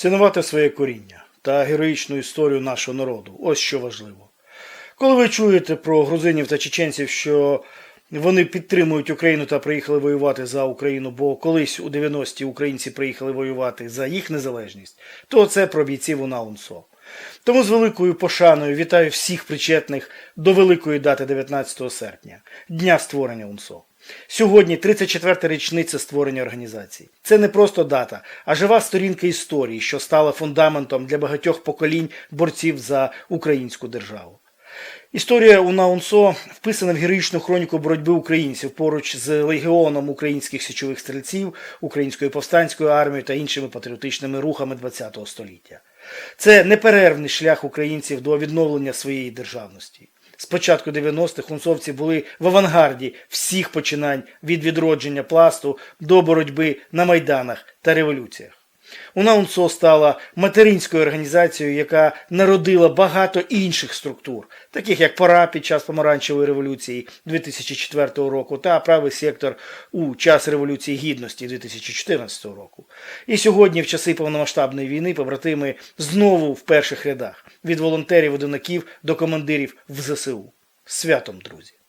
Цінувати своє коріння та героїчну історію нашого народу ось що важливо. Коли ви чуєте про грузинів та чеченців, що вони підтримують Україну та приїхали воювати за Україну, бо колись у 90-ті українці приїхали воювати за їх незалежність, то це про бійців у УНСО. Тому з великою пошаною вітаю всіх причетних до великої дати 19 серпня, дня створення УНСО. Сьогодні 34-та річниця створення організації. Це не просто дата, а жива сторінка історії, що стала фундаментом для багатьох поколінь борців за українську державу. Історія УНА УНСО вписана в героїчну хроніку боротьби українців поруч з легіоном українських січових стрільців, українською повстанською армією та іншими патріотичними рухами ХХ століття. Це неперервний шлях українців до відновлення своєї державності. З початку 90-х унцовці були в авангарді всіх починань від відродження пласту до боротьби на майданах та революціях. УНА УНСО стала материнською організацією, яка народила багато інших структур, таких як ПОРА під час помаранчевої революції 2004 року та правий сектор у час революції гідності 2014 року. І сьогодні, в часи повномасштабної війни, побратими знову в перших рядах від волонтерів одинаків до командирів в ЗСУ. Святом, друзі!